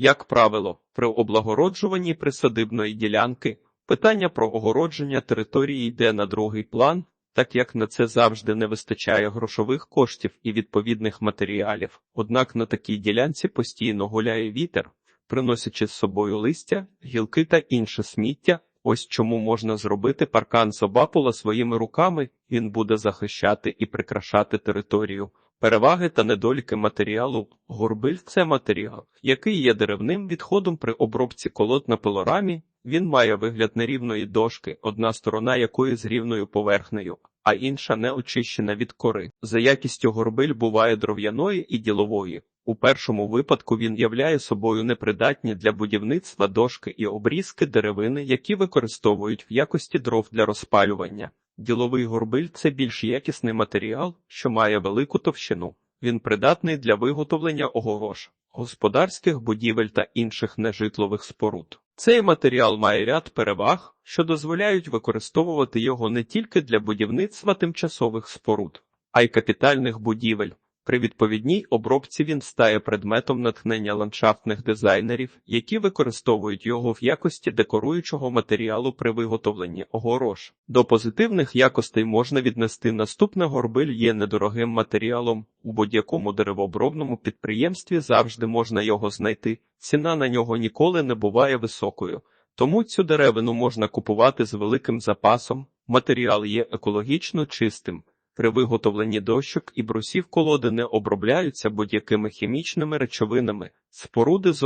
Як правило, при облагороджуванні присадибної ділянки питання про огородження території йде на другий план, так як на це завжди не вистачає грошових коштів і відповідних матеріалів. Однак на такій ділянці постійно гуляє вітер, приносячи з собою листя, гілки та інше сміття. Ось чому можна зробити паркан з обапула своїми руками, він буде захищати і прикрашати територію. Переваги та недоліки матеріалу. Горбиль – це матеріал, який є деревним відходом при обробці колод на пилорамі. Він має вигляд нерівної дошки, одна сторона якої з рівною поверхнею, а інша не очищена від кори. За якістю горбиль буває дров'яної і ділової. У першому випадку він являє собою непридатні для будівництва дошки і обрізки деревини, які використовують в якості дров для розпалювання. Діловий горбиль це більш якісний матеріал, що має велику товщину. Він придатний для виготовлення огорож, господарських будівель та інших нежитлових споруд. Цей матеріал має ряд переваг, що дозволяють використовувати його не тільки для будівництва тимчасових споруд, а й капітальних будівель. При відповідній обробці він стає предметом натхнення ландшафтних дизайнерів, які використовують його в якості декоруючого матеріалу при виготовленні огорож. До позитивних якостей можна віднести наступне горбиль є недорогим матеріалом. У будь-якому деревообробному підприємстві завжди можна його знайти. Ціна на нього ніколи не буває високою. Тому цю деревину можна купувати з великим запасом. Матеріал є екологічно чистим. При виготовленні дощок і брусів колоди не обробляються будь-якими хімічними речовинами. Споруди з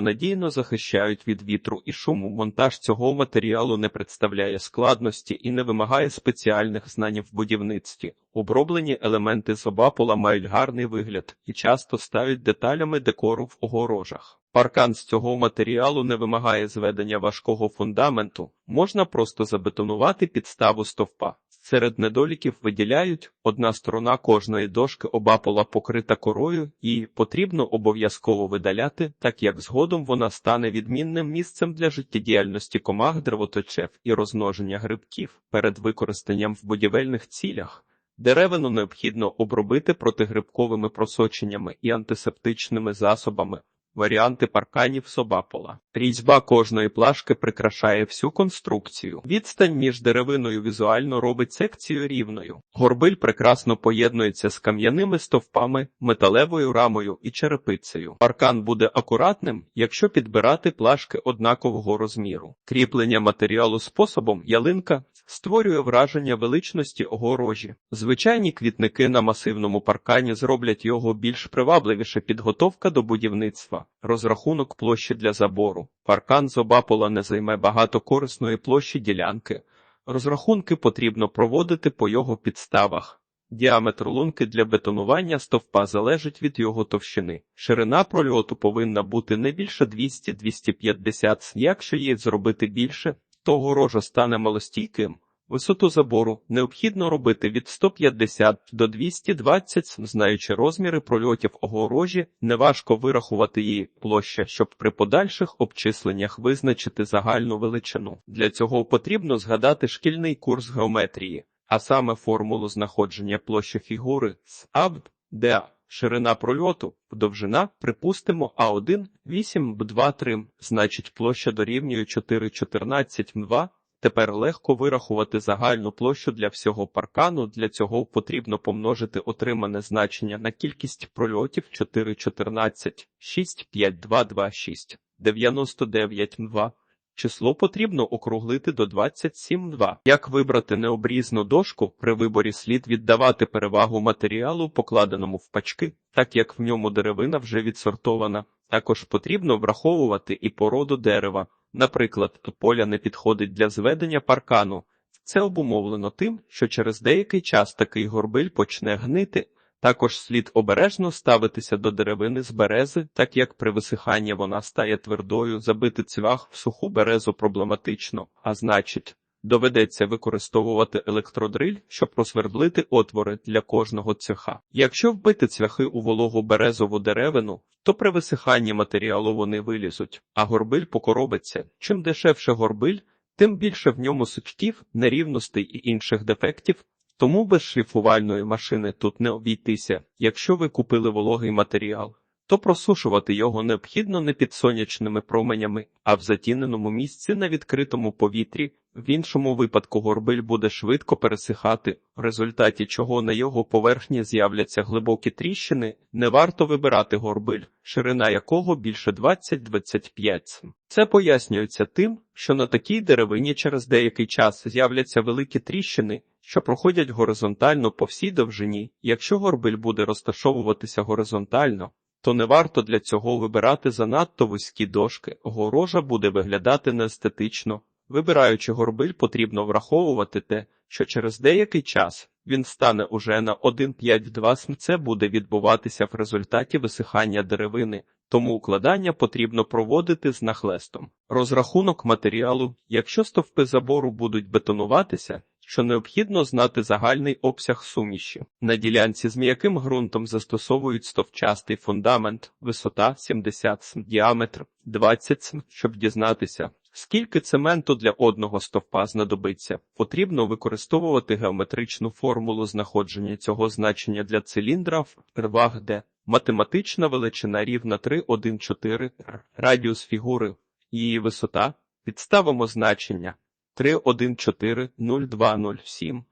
надійно захищають від вітру і шуму. Монтаж цього матеріалу не представляє складності і не вимагає спеціальних знань в будівництві. Оброблені елементи з мають гарний вигляд і часто ставлять деталями декору в огорожах. Паркан з цього матеріалу не вимагає зведення важкого фундаменту, можна просто забетонувати підставу стовпа. Серед недоліків виділяють одна сторона кожної дошки обапола покрита корою, і потрібно обов'язково видаляти, так як згодом вона стане відмінним місцем для життєдіяльності комах, древоточев і розмноження грибків перед використанням в будівельних цілях. Деревину необхідно обробити протигрибковими просоченнями і антисептичними засобами. Варіанти парканів собапола. Різьба кожної плашки прикрашає всю конструкцію. Відстань між деревиною візуально робить секцію рівною. Горбиль прекрасно поєднується з кам'яними стовпами, металевою рамою і черепицею. Паркан буде акуратним, якщо підбирати плашки однакового розміру. Кріплення матеріалу способом ялинка створює враження величності огорожі. Звичайні квітники на масивному паркані зроблять його більш привабливіше підготовка до будівництва, розрахунок площі для забору. Паркан з обапола не займе багато корисної площі ділянки. Розрахунки потрібно проводити по його підставах. Діаметр лунки для бетонування стовпа залежить від його товщини. Ширина прольоту повинна бути не більше 200-250 Якщо її зробити більше, то горожа стане малостійким. Висоту забору необхідно робити від 150 до 220, знаючи розміри прольотів огорожі, неважко вирахувати її площа, щоб при подальших обчисленнях визначити загальну величину. Для цього потрібно згадати шкільний курс геометрії, а саме формулу знаходження площі фігури з АБ, де ширина прольоту, довжина, припустимо, А1, 8 Б2 3, значить площа дорівнює 414 М2, Тепер легко вирахувати загальну площу для всього паркану. Для цього потрібно помножити отримане значення на кількість прольотів 4, 14, 6, 5, 2, 2, 6, 99 2. Число потрібно округлити до 27 2. Як вибрати необрізну дошку, при виборі слід віддавати перевагу матеріалу, покладеному в пачки, так як в ньому деревина вже відсортована. Також потрібно враховувати і породу дерева. Наприклад, поля не підходить для зведення паркану. Це обумовлено тим, що через деякий час такий горбиль почне гнити. Також слід обережно ставитися до деревини з берези, так як при висиханні вона стає твердою, забити цвях в суху березу проблематично, а значить, доведеться використовувати електродриль, щоб просвердлити отвори для кожного цвяха. Якщо вбити цвяхи у вологу березову деревину, то при висиханні матеріалу вони вилізуть, а горбиль покоробиться. Чим дешевше горбиль, тим більше в ньому сучків, нерівностей і інших дефектів. Тому без шліфувальної машини тут не обійтися. Якщо ви купили вологий матеріал, то просушувати його необхідно не під сонячними променями, а в затіненому місці на відкритому повітрі. В іншому випадку горбиль буде швидко пересихати, в результаті чого на його поверхні з'являться глибокі тріщини. Не варто вибирати горбиль, ширина якого більше 20-25 см. Це пояснюється тим, що на такій деревині через деякий час з'являться великі тріщини, що проходять горизонтально по всій довжині. Якщо горбиль буде розташовуватися горизонтально, то не варто для цього вибирати занадто вузькі дошки, огорожа буде виглядати неестетично. Вибираючи горбиль, потрібно враховувати те, що через деякий час він стане уже на 1,5-2 см. Це буде відбуватися в результаті висихання деревини, тому укладання потрібно проводити з нахлестом. Розрахунок матеріалу, якщо стовпи забору будуть бетонуватися, що необхідно знати загальний обсяг суміші. На ділянці з м'яким ґрунтом застосовують стовчастий фундамент, висота 70 см, діаметр 20 см, щоб дізнатися. Скільки цементу для одного стовпа знадобиться, потрібно використовувати геометричну формулу знаходження цього значення для циліндра в рвах, де математична величина рівна 3,1,4, радіус фігури, її висота, підставимо значення 3,1,4,0,2,0,7,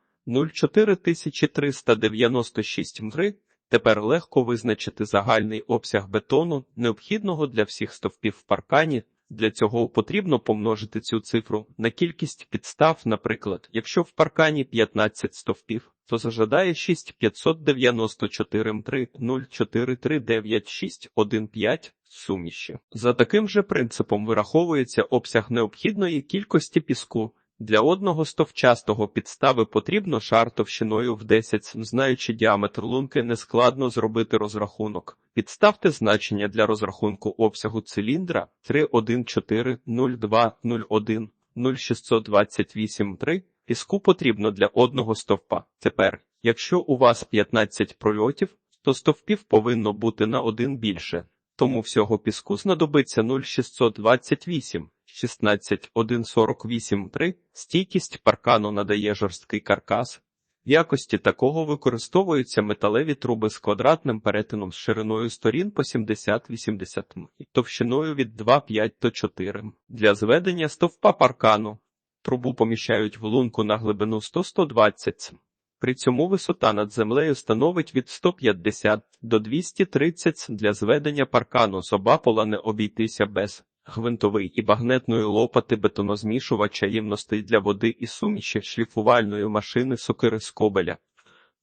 04396 мри. Тепер легко визначити загальний обсяг бетону, необхідного для всіх стовпів в паркані. Для цього потрібно помножити цю цифру на кількість підстав, наприклад, якщо в паркані 15 стовпів, то зажадає 6 594 3 0 4 3 9 6 1 5 суміші. За таким же принципом вираховується обсяг необхідної кількості піску. Для одного стовчастого підстави потрібно шар товщиною в 10 см. Знаючи діаметр лунки, нескладно зробити розрахунок. Підставте значення для розрахунку обсягу циліндра 3140201 0628 3. Піску потрібно для одного стовпа. Тепер, якщо у вас 15 прольотів, то стовпів повинно бути на один більше. Тому всього піску знадобиться 0,628, 16, 1,48, 3. Стійкість паркану надає жорсткий каркас. В якості такого використовуються металеві труби з квадратним перетином з шириною сторін по 70-80 м і товщиною від 2,5 до 4 м. Для зведення стовпа паркану трубу поміщають в лунку на глибину 100-120 см. При цьому висота над землею становить від 150 до 230 см. Для зведення паркану з обапола не обійтися без гвинтовий і багнетної лопати бетонозмішувача ємностей для води і суміші шліфувальної машини сокири скобеля,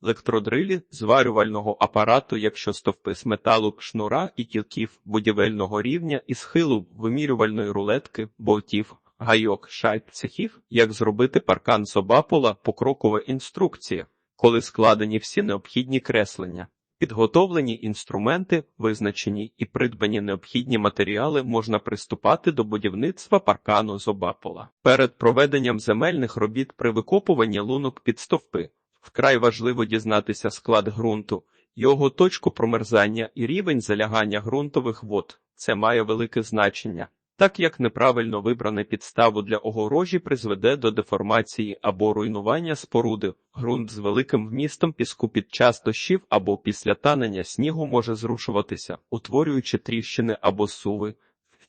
електродрилі, зварювального апарату, якщо стовпи з металу, шнура і кілків будівельного рівня і схилу вимірювальної рулетки, болтів, гайок, шайб, цехів, як зробити паркан з обапола, покрокова інструкція, коли складені всі необхідні креслення. Підготовлені інструменти, визначені і придбані необхідні матеріали можна приступати до будівництва паркану з обапола. Перед проведенням земельних робіт при викопуванні лунок під стовпи вкрай важливо дізнатися склад ґрунту, його точку промерзання і рівень залягання ґрунтових вод. Це має велике значення так як неправильно вибране підставу для огорожі призведе до деформації або руйнування споруди. Ґрунт з великим вмістом піску під час дощів або після танення снігу може зрушуватися, утворюючи тріщини або суви.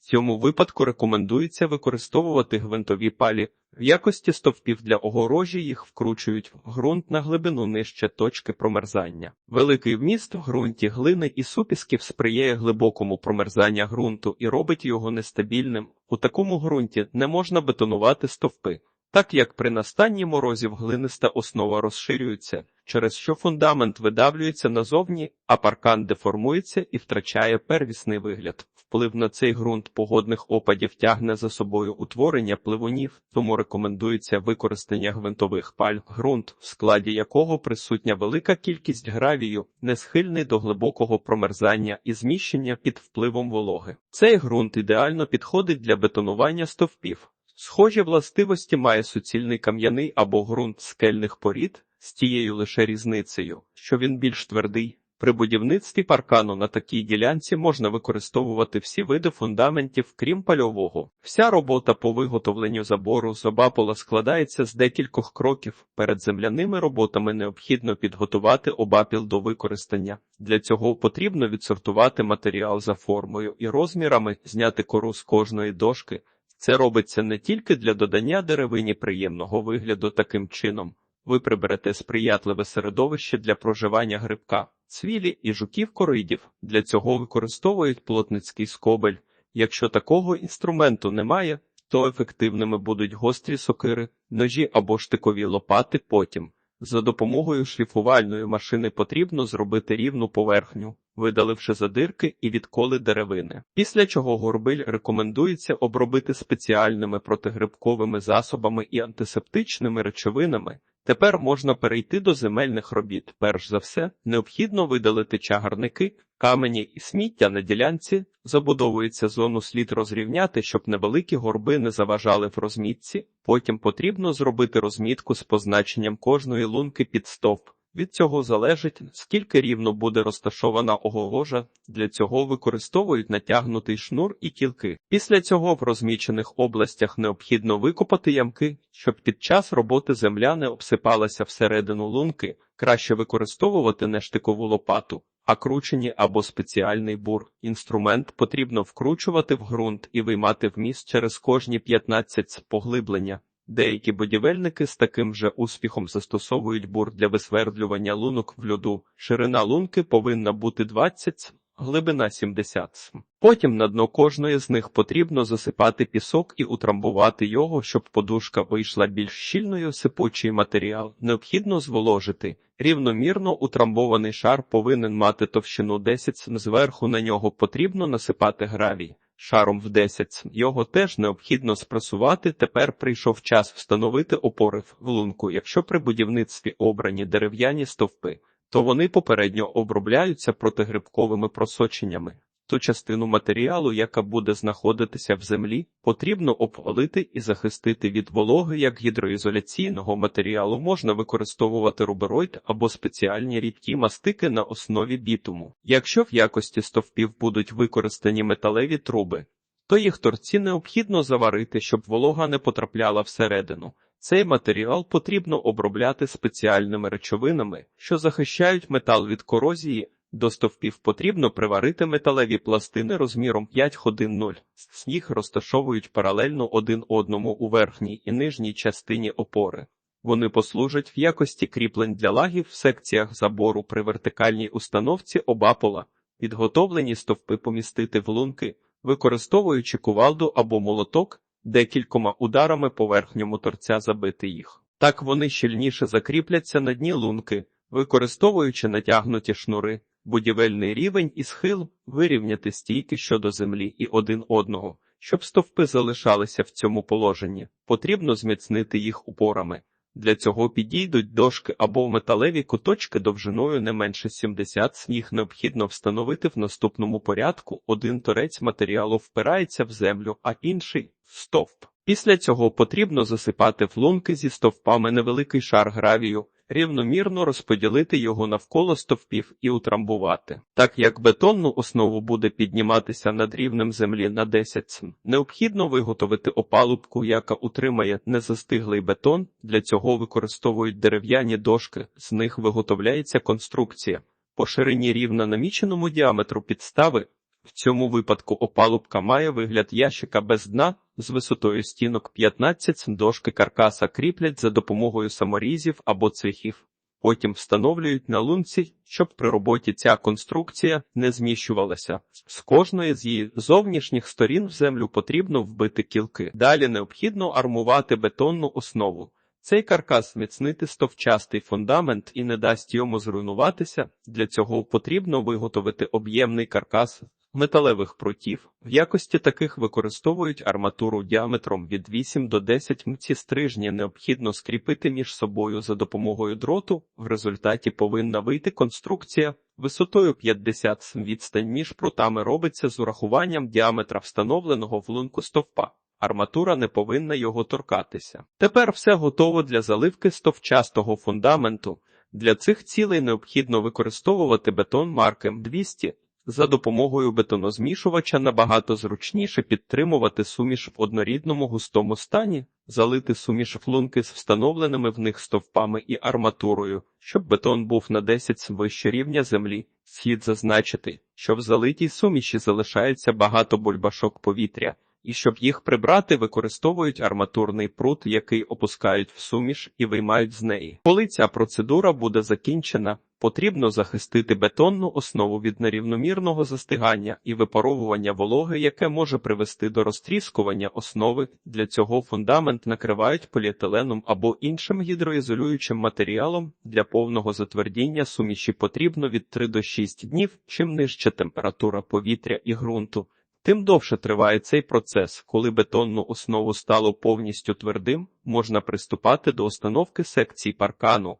Цьому випадку рекомендується використовувати гвинтові палі. В якості стовпів для огорожі їх вкручують в ґрунт на глибину нижче точки промерзання. Великий вміст в ґрунті глини і супісків сприяє глибокому промерзання ґрунту і робить його нестабільним. У такому ґрунті не можна бетонувати стовпи, так як при настанні морозів глиниста основа розширюється, через що фундамент видавлюється назовні, а паркан деформується і втрачає первісний вигляд. Вплив на цей ґрунт погодних опадів тягне за собою утворення пливунів, тому рекомендується використання гвинтових паль, ґрунт, в складі якого присутня велика кількість гравію, не схильний до глибокого промерзання і зміщення під впливом вологи. Цей ґрунт ідеально підходить для бетонування стовпів. Схожі властивості має суцільний кам'яний або ґрунт скельних порід з тією лише різницею, що він більш твердий. При будівництві паркану на такій ділянці можна використовувати всі види фундаментів, крім пальового. Вся робота по виготовленню забору з обапола складається з декількох кроків. Перед земляними роботами необхідно підготувати обапіл до використання. Для цього потрібно відсортувати матеріал за формою і розмірами, зняти кору з кожної дошки. Це робиться не тільки для додання деревині приємного вигляду таким чином. Ви приберете сприятливе середовище для проживання грибка, цвілі і жуків-коридів. Для цього використовують плотницький скобель. Якщо такого інструменту немає, то ефективними будуть гострі сокири, ножі або штикові лопати потім. За допомогою шліфувальної машини потрібно зробити рівну поверхню, видаливши задирки і відколи деревини. Після чого горбиль рекомендується обробити спеціальними протигрибковими засобами і антисептичними речовинами. Тепер можна перейти до земельних робіт. Перш за все, необхідно видалити чагарники, камені і сміття на ділянці. Забудовується зону слід розрівняти, щоб невеликі горби не заважали в розмітці. Потім потрібно зробити розмітку з позначенням кожної лунки під стовп. Від цього залежить, скільки рівно буде розташована огорожа. Для цього використовують натягнутий шнур і кілки. Після цього в розмічених областях необхідно викопати ямки, щоб під час роботи земля не обсипалася всередину лунки. Краще використовувати не штикову лопату, а кручені або спеціальний бур. Інструмент потрібно вкручувати в ґрунт і виймати вміст через кожні 15 поглиблення. Деякі будівельники з таким же успіхом застосовують бур для висвердлювання лунок в льоду. Ширина лунки повинна бути 20 см, глибина 70 см. Потім на дно кожної з них потрібно засипати пісок і утрамбувати його, щоб подушка вийшла більш щільною сипучий матеріал. Необхідно зволожити. Рівномірно утрамбований шар повинен мати товщину 10 см. Зверху на нього потрібно насипати гравій шаром в 10. Його теж необхідно спресувати. Тепер прийшов час встановити опори в лунку. Якщо при будівництві обрані дерев'яні стовпи, то вони попередньо обробляються протигрибковими просоченнями. Ту частину матеріалу, яка буде знаходитися в землі, потрібно обвалити і захистити від вологи як гідроізоляційного матеріалу можна використовувати рубероїд або спеціальні рідкі мастики на основі бітуму. Якщо в якості стовпів будуть використані металеві труби, то їх торці необхідно заварити, щоб волога не потрапляла всередину. Цей матеріал потрібно обробляти спеціальними речовинами, що захищають метал від корозії. До стовпів потрібно приварити металеві пластини розміром 5 ходин 0. Сніг розташовують паралельно один одному у верхній і нижній частині опори. Вони послужать в якості кріплень для лагів в секціях забору при вертикальній установці обапола, підготовлені стовпи помістити в лунки, використовуючи кувалду або молоток, декількома ударами по верхньому торця забити їх. Так вони щільніше закріпляться на дні лунки, використовуючи натягнуті шнури будівельний рівень і схил вирівняти стійки щодо землі і один одного. Щоб стовпи залишалися в цьому положенні, потрібно зміцнити їх упорами. Для цього підійдуть дошки або металеві куточки довжиною не менше 70 см. Їх необхідно встановити в наступному порядку. Один торець матеріалу впирається в землю, а інший в стовп. Після цього потрібно засипати в лунки зі стовпами невеликий шар гравію, рівномірно розподілити його навколо стовпів і утрамбувати. Так як бетонну основу буде підніматися над рівнем землі на 10 см, необхідно виготовити опалубку, яка утримає незастиглий бетон. Для цього використовують дерев'яні дошки, з них виготовляється конструкція. По ширині рівна наміченому діаметру підстави в цьому випадку опалубка має вигляд ящика без дна з висотою стінок 15 см. дошки каркаса кріплять за допомогою саморізів або цвіхів. Потім встановлюють на лунці, щоб при роботі ця конструкція не зміщувалася. З кожної з її зовнішніх сторін в землю потрібно вбити кілки. Далі необхідно армувати бетонну основу. Цей каркас зміцнити стовчастий фундамент і не дасть йому зруйнуватися. Для цього потрібно виготовити об'ємний каркас металевих прутів. В якості таких використовують арматуру діаметром від 8 до 10 м. Ці стрижні необхідно скріпити між собою за допомогою дроту. В результаті повинна вийти конструкція висотою 50 см. Відстань між прутами робиться з урахуванням діаметра встановленого в лунку стовпа. Арматура не повинна його торкатися. Тепер все готово для заливки стовчастого фундаменту. Для цих цілей необхідно використовувати бетон марки М200. За допомогою бетонозмішувача набагато зручніше підтримувати суміш в однорідному густому стані, залити суміш в лунки з встановленими в них стовпами і арматурою, щоб бетон був на 10 вище рівня землі. Слід зазначити, що в залитій суміші залишається багато бульбашок повітря, і щоб їх прибрати, використовують арматурний прут, який опускають в суміш і виймають з неї. Коли ця процедура буде закінчена, потрібно захистити бетонну основу від нерівномірного застигання і випаровування вологи, яке може привести до розтріскування основи. Для цього фундамент накривають поліетиленом або іншим гідроізолюючим матеріалом. Для повного затвердіння суміші потрібно від 3 до 6 днів, чим нижча температура повітря і ґрунту. Тим довше триває цей процес, коли бетонну основу стало повністю твердим, можна приступати до установки секцій паркану.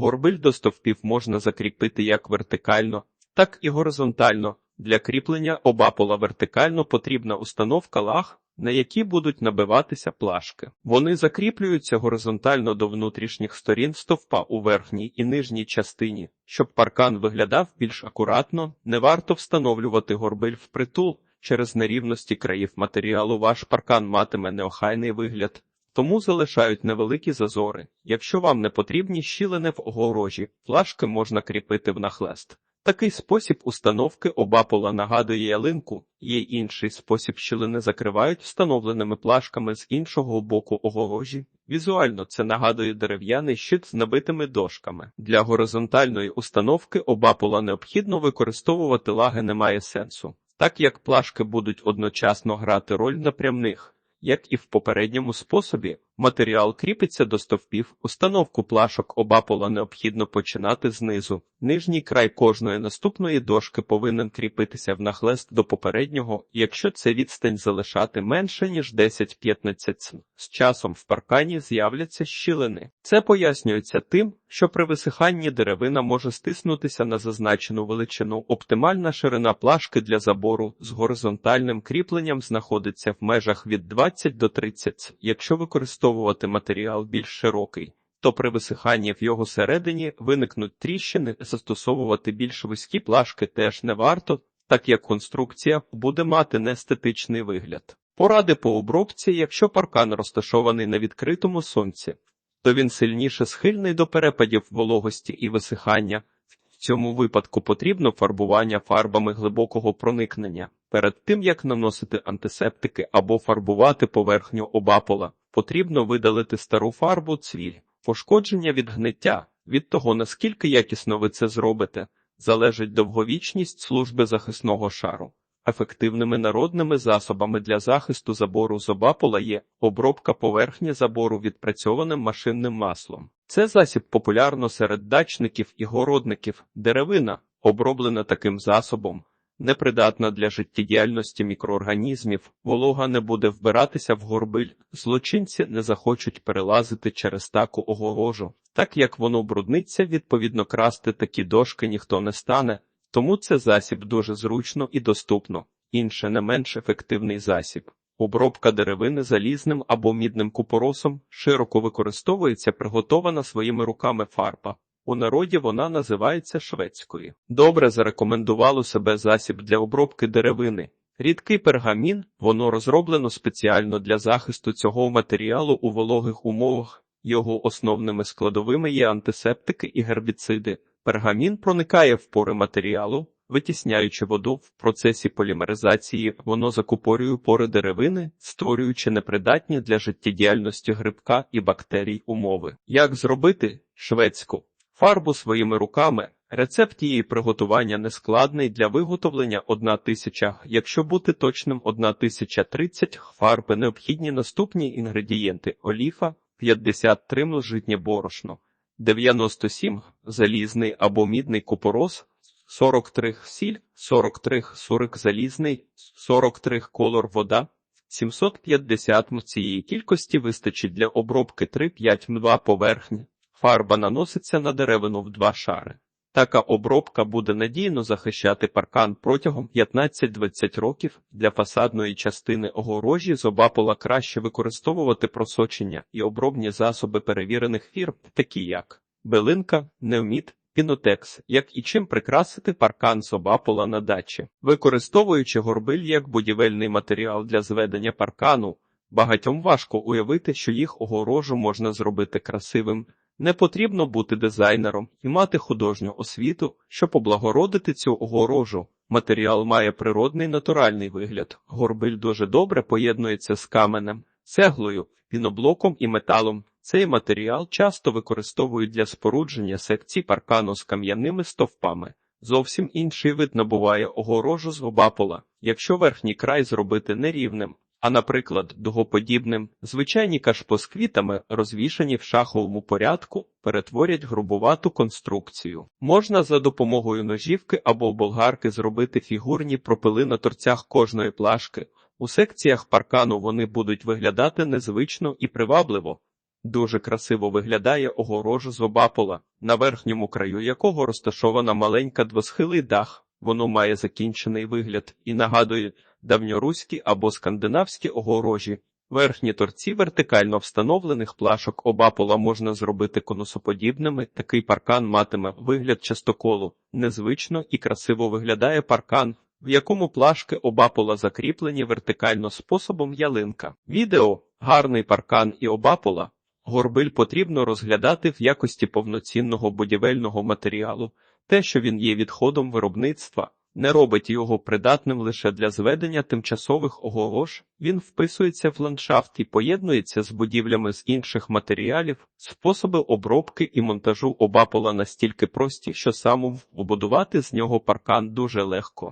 Горбиль до стовпів можна закріпити як вертикально, так і горизонтально. Для кріплення обапола вертикально потрібна установка лаг, на які будуть набиватися плашки. Вони закріплюються горизонтально до внутрішніх сторін стовпа у верхній і нижній частині. Щоб паркан виглядав більш акуратно, не варто встановлювати горбиль впритул. Через нерівності країв матеріалу ваш паркан матиме неохайний вигляд, тому залишають невеликі зазори. Якщо вам не потрібні щілини в огорожі, плашки можна кріпити в нахлест. Такий спосіб установки обапола нагадує ялинку, є інший спосіб щілини закривають встановленими плашками з іншого боку огорожі. Візуально це нагадує дерев'яний щит з набитими дошками. Для горизонтальної установки обапола необхідно використовувати лаги немає сенсу так як плашки будуть одночасно грати роль напрямних, як і в попередньому способі, матеріал кріпиться до стовпів, установку плашок обапола необхідно починати знизу. Нижній край кожної наступної дошки повинен кріпитися в нахлест до попереднього, якщо це відстань залишати менше, ніж 10-15 см. З часом в паркані з'являться щілини. Це пояснюється тим, що при висиханні деревина може стиснутися на зазначену величину. Оптимальна ширина плашки для забору з горизонтальним кріпленням знаходиться в межах від 20 до 30 см. Якщо використовувати матеріал більш широкий, то при висиханні в його середині виникнуть тріщини, застосовувати більш вузькі плашки теж не варто, так як конструкція буде мати неестетичний вигляд. Поради по обробці, якщо паркан розташований на відкритому сонці, то він сильніше схильний до перепадів вологості і висихання. В цьому випадку потрібно фарбування фарбами глибокого проникнення. Перед тим як наносити антисептики або фарбувати поверхню обапола, потрібно видалити стару фарбу цвіль. Пошкодження від гниття від того, наскільки якісно ви це зробите, залежить довговічність служби захисного шару. Ефективними народними засобами для захисту забору з є обробка поверхні забору відпрацьованим машинним маслом. Це засіб популярно серед дачників і городників. Деревина, оброблена таким засобом, непридатна для життєдіяльності мікроорганізмів, волога не буде вбиратися в горбиль, злочинці не захочуть перелазити через таку огорожу. Так як воно брудниться, відповідно красти такі дошки ніхто не стане, тому це засіб дуже зручно і доступно. Інше не менш ефективний засіб. Обробка деревини залізним або мідним купоросом широко використовується приготована своїми руками фарба. У народі вона називається шведською. Добре зарекомендувало себе засіб для обробки деревини. Рідкий пергамін, воно розроблено спеціально для захисту цього матеріалу у вологих умовах. Його основними складовими є антисептики і гербіциди. Пергамін проникає в пори матеріалу, витісняючи воду в процесі полімеризації, воно закупорює пори деревини, створюючи непридатні для життєдіяльності грибка і бактерій умови. Як зробити шведську фарбу своїми руками? Рецепт її приготування нескладний для виготовлення 1000, якщо бути точним 1030 фарби необхідні наступні інгредієнти оліфа, 53 млжитнє борошно, 97 залізний або мідний купорос, 43 сіль, 43 сурик залізний, 43 колор вода, 750 м цієї кількості вистачить для обробки 3-5 м поверхні. Фарба наноситься на деревину в два шари. Така обробка буде надійно захищати паркан протягом 15-20 років. Для фасадної частини огорожі з обапола краще використовувати просочення і обробні засоби перевірених фірм, такі як Белинка, Невміт, Пінотекс, як і чим прикрасити паркан з обапола на дачі. Використовуючи горбиль як будівельний матеріал для зведення паркану, багатьом важко уявити, що їх огорожу можна зробити красивим. Не потрібно бути дизайнером і мати художню освіту, щоб облагородити цю огорожу. Матеріал має природний натуральний вигляд. Горбиль дуже добре поєднується з каменем, цеглою, піноблоком і металом. Цей матеріал часто використовують для спорудження секцій паркану з кам'яними стовпами. Зовсім інший вид набуває огорожу з обапола, якщо верхній край зробити нерівним, а, наприклад, дугоподібним, звичайні кашпо з квітами, розвішані в шаховому порядку, перетворять грубувату конструкцію. Можна за допомогою ножівки або болгарки зробити фігурні пропили на торцях кожної плашки. У секціях паркану вони будуть виглядати незвично і привабливо. Дуже красиво виглядає огорожа з обапола, на верхньому краю якого розташована маленька двосхилий дах. Воно має закінчений вигляд і нагадує давньоруські або скандинавські огорожі. Верхні торці вертикально встановлених плашок обапола можна зробити конусоподібними. Такий паркан матиме вигляд частоколу. Незвично і красиво виглядає паркан, в якому плашки обапола закріплені вертикально способом ялинка. Відео гарний паркан і обапола. Горбиль потрібно розглядати в якості повноцінного будівельного матеріалу. Те, що він є відходом виробництва, не робить його придатним лише для зведення тимчасових огорож. Він вписується в ландшафт і поєднується з будівлями з інших матеріалів. Способи обробки і монтажу обапола настільки прості, що самому побудувати з нього паркан дуже легко.